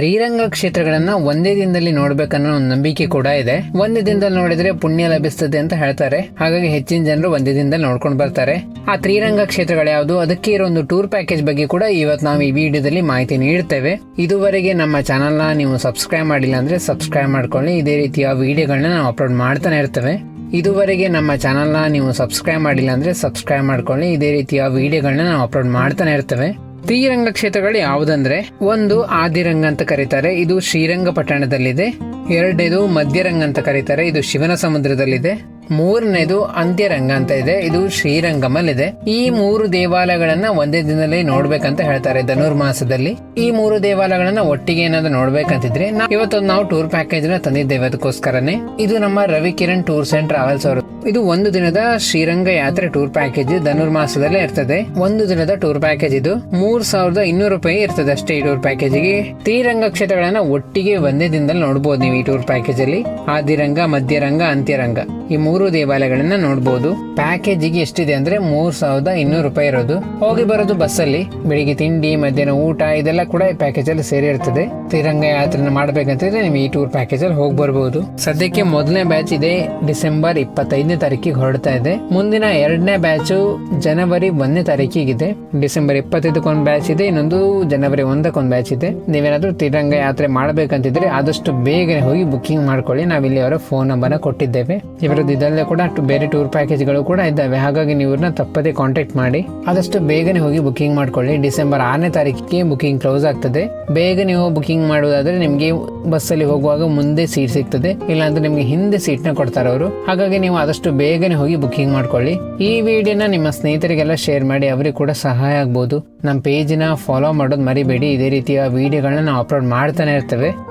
ತ್ರಿರಂಗ ಕ್ಷೇತ್ರಗಳನ್ನ ಒಂದೇ ದಿನದಲ್ಲಿ ನೋಡ್ಬೇಕನ್ನೋ ಒಂದು ನಂಬಿಕೆ ಕೂಡ ಇದೆ. ಒಂದೇ ದಿನದಲ್ಲಿ ನೋಡಿದ್ರೆ ಪುಣ್ಯ ಲಭಿಸ್ತದೆ ಅಂತ ಹೇಳ್ತಾರೆ. ಹಾಗಾಗಿ ಹೆಚ್ಚಿನ ಜನರು ಒಂದೇ ದಿನದಲ್ಲಿ ನೋಡ್ಕೊಂಡು ಬರ್ತಾರೆ. ಆ ತ್ರೀರಂಗ ಕ್ಷೇತ್ರಗಳು ಯಾವುದು? ಅದಕ್ಕೆ ಇರೋ ಒಂದು ಟೂರ್ ಪ್ಯಾಕೇಜ್ ಬಗ್ಗೆ ಕೂಡ ಇವತ್ತು ನಾವು ಈ ವಿಡಿಯೋದಲ್ಲಿ ಮಾಹಿತಿ ನೀಡ್ತೇವೆ. ಇದುವರೆಗೆ ನಮ್ಮ ಚಾನಲ್ನ ನೀವು ಸಬ್ಸ್ಕ್ರೈಬ್ ಮಾಡಿಲ್ಲ ಅಂದ್ರೆ ಸಬ್ಸ್ಕ್ರೈಬ್ ಮಾಡ್ಕೊಳ್ಳಿ. ಇದೇ ರೀತಿಯ ವಿಡಿಯೋಗಳನ್ನ ನಾವು ಅಪ್ಲೋಡ್ ಮಾಡ್ತಾನೆ ಇರ್ತೇವೆ. ಇದುವರೆಗೆ ನಮ್ಮ ಚಾನಲ್ನ ನೀವು ಸಬ್ಸ್ಕ್ರೈಬ್ ಮಾಡಿಲ್ಲ ಅಂದ್ರೆ ಸಬ್ಸ್ಕ್ರೈಬ್ ಮಾಡ್ಕೊಳ್ಳಿ. ಇದೇ ರೀತಿಯ ವಿಡಿಯೋಗಳನ್ನ ನಾವು ಅಪ್ಲೋಡ್ ಮಾಡ್ತಾನೆ ಇರ್ತೇವೆ. ತ್ರಿರಂಗ ಕ್ಷೇತ್ರಗಳು ಯಾವುದಂದ್ರೆ? ಒಂದು ಆದಿರಂಗ ಅಂತ ಕರೀತಾರೆ, ಇದು ಶ್ರೀರಂಗಪಟ್ಟಣದಲ್ಲಿದೆ ಎರಡನೇದು ಮಧ್ಯರಂಗ ಅಂತ ಕರೀತಾರೆ, ಇದು ಶಿವನ ಸಮುದ್ರದಲ್ಲಿದೆ. ಮೂರನೇದು ಅಂತ್ಯರಂಗ ಅಂತ ಇದೆ, ಇದು ಶ್ರೀರಂಗಮಲ್ಲಿದೆ. ಈ ಮೂರು ದೇವಾಲಯಗಳನ್ನ ಒಂದೇ ದಿನದಲ್ಲಿ ನೋಡ್ಬೇಕಂತ ಹೇಳ್ತಾರೆ ಧನುರ್ಮಾಸದಲ್ಲಿ ಈ ಮೂರು ದೇವಾಲಯಗಳನ್ನ ಒಟ್ಟಿಗೆ ಏನಾದ್ರು ನೋಡ್ಬೇಕಂತಿದ್ರೆ ಇವತ್ತೊಂದು ನಾವು ಟೂರ್ ಪ್ಯಾಕೇಜ್ನ ತಂದಿದ್ದೇವೆ ಅದಕ್ಕೋಸ್ಕರನೇ. ಇದು ನಮ್ಮ ರವಿಕಿರಣ್ ಟೂರ್ಸ್ ಅಂಡ್ ಟ್ರಾವೆಲ್ಸ್ ಅವರು ಇದು ಒಂದು ದಿನದ ಶ್ರೀರಂಗ ಯಾತ್ರೆ ಟೂರ್ ಪ್ಯಾಕೇಜ್ ಧನುರ್ಮಾಸದಲ್ಲೇ ಇರ್ತದೆ. ಒಂದು ದಿನದ ಟೂರ್ ಪ್ಯಾಕೇಜ್ ಇದು ಮೂರ್ ಸಾವಿರದ ಇನ್ನೂರು ರೂಪಾಯಿ ಇರ್ತದೆ ಅಷ್ಟೇ ಈ ಟೂರ್ ಪ್ಯಾಕೇಜ್ಗೆ. ತ್ರಿರಂಗ ಕ್ಷೇತ್ರಗಳನ್ನ ಒಟ್ಟಿಗೆ ಒಂದೇ ದಿನದಲ್ಲಿ ನೋಡಬಹುದು ನೀವು ಈ ಟೂರ್ ಪ್ಯಾಕೇಜ್ ಅಲ್ಲಿ. ಆದಿರಂಗ, ಮಧ್ಯರಂಗ, ಅಂತ್ಯರಂಗ. ಈ ಮೂರು ದೇವಾಲಯಗಳನ್ನ ನೋಡಬಹುದು ಪ್ಯಾಕೇಜ್ಗೆ ಎಷ್ಟಿದೆ ಅಂದ್ರೆ ಮೂರ್ ಸಾವಿರದ ಇನ್ನೂರು ರೂಪಾಯಿ ಇರೋದು. ಹೋಗಿ ಬರೋದು ಬಸ್ಸಲ್ಲಿ ಬೆಳಿಗ್ಗೆ ತಿಂಡಿ, ಮಧ್ಯಾಹ್ನ ಊಟ, ಇದೆಲ್ಲ ಕೂಡ ಈ ಪ್ಯಾಕೇಜ್ ಅಲ್ಲಿ ಸೇರಿ ಇರ್ತದೆ. ಯಾತ್ರೆನ ಯಾತ್ರೆ ಮಾಡ್ಬೇಕಂತಿದ್ರೆ ನೀವು ಈ ಟೂರ್ ಪ್ಯಾಕೇಜ್ ಅಲ್ಲಿ ಹೋಗಿ ಬರ್ಬೋದು. ಸದ್ಯಕ್ಕೆ ಮೊದಲನೇ ಬ್ಯಾಚ್ ಇದೆ ಡಿಸೆಂಬರ್ ಇಪ್ಪತ್ತೈದನೇ ತಾರೀಕಿಗೆ ಹೊರಡ್ತಾ ಇದೆ. ಮುಂದಿನ ಎರಡನೇ ಬ್ಯಾಚ್ ಜನವರಿ ಒಂದನೇ ತಾರೀಕಿಗಿದೆ. ಡಿಸೆಂಬರ್ ಇಪ್ಪತ್ತೈದಕ್ಕೊಂದು ಬ್ಯಾಚ್ ಇದೆ, ಇನ್ನೊಂದು ಜನವರಿ ಒಂದಕ್ಕೊಂದು ಬ್ಯಾಚ್ ಇದೆ. ನೀವೇನಾದ್ರೂ ತಿರಂಗ ಯಾತ್ರೆ ಮಾಡ್ಬೇಕಂತಿದ್ರೆ ಆದಷ್ಟು ಬೇಗನೆ ಹೋಗಿ ಬುಕಿಂಗ್ ಮಾಡ್ಕೊಳ್ಳಿ. ನಾವಿಲ್ಲಿ ಅವರ ಫೋನ್ ನಂಬರ್ ಕೊಟ್ಟಿದ್ದೇವೆ. ಇವರದ್ದು ಇದಲ್ಲದೆ ಕೂಡ ಬೇರೆ ಟೂರ್ ಪ್ಯಾಕೇಜ್ಗಳು ಕೂಡ ಇದ್ದಾವೆ. ಹಾಗಾಗಿ ನೀವು ಇವ್ರನ್ನ ತಪ್ಪದೇ ಕಾಂಟ್ಯಾಕ್ಟ್ ಮಾಡಿ. ಆದಷ್ಟು ಬೇಗನೆ ಹೋಗಿ ಬುಕಿಂಗ್ ಮಾಡ್ಕೊಳ್ಳಿ. ಡಿಸೆಂಬರ್ ಆರನೇ ತಾರೀಕಿಗೆ ಬುಕಿಂಗ್ ಕ್ಲೋಸ್ ಆಗ್ತದೆ. ಬೇಗ ನೀವು ಬುಕಿಂಗ್ ಮಾಡುವುದಾದ್ರೆ ನಿಮಗೆ ಬಸ್ಸಲ್ಲಿ ಹೋಗುವಾಗ ಮುಂದೆ ಸೀಟ್ ಸಿಗ್ತದೆ. ಇಲ್ಲಾಂದ್ರೆ ನಿಮಗೆ ಹಿಂದೆ ಸೀಟ್ನ ಕೊಡ್ತಾರೆ ಅವರು. ಹಾಗಾಗಿ ನೀವು ಆದಷ್ಟು ಬೇಗನೆ ಹೋಗಿ ಬುಕಿಂಗ್ ಮಾಡ್ಕೊಳ್ಳಿ. ಈ ವಿಡಿಯೋನ ನಿಮ್ಮ ಸ್ನೇಹಿತರಿಗೆಲ್ಲ ಶೇರ್ ಮಾಡಿ ಅವರಿಗೆ ಕೂಡ ಸಹಾಯ ಆಗ್ಬೋದು. ನಮ್ಮ ಪೇಜಿನ ಫಾಲೋ ಮಾಡೋದು ಮರಿಬೇಡಿ. ಇದೇ ರೀತಿಯ ವಿಡಿಯೋಗಳನ್ನ ನಾವು ಅಪ್ಲೋಡ್ ಮಾಡ್ತಾನೆ ಇರ್ತೇವೆ.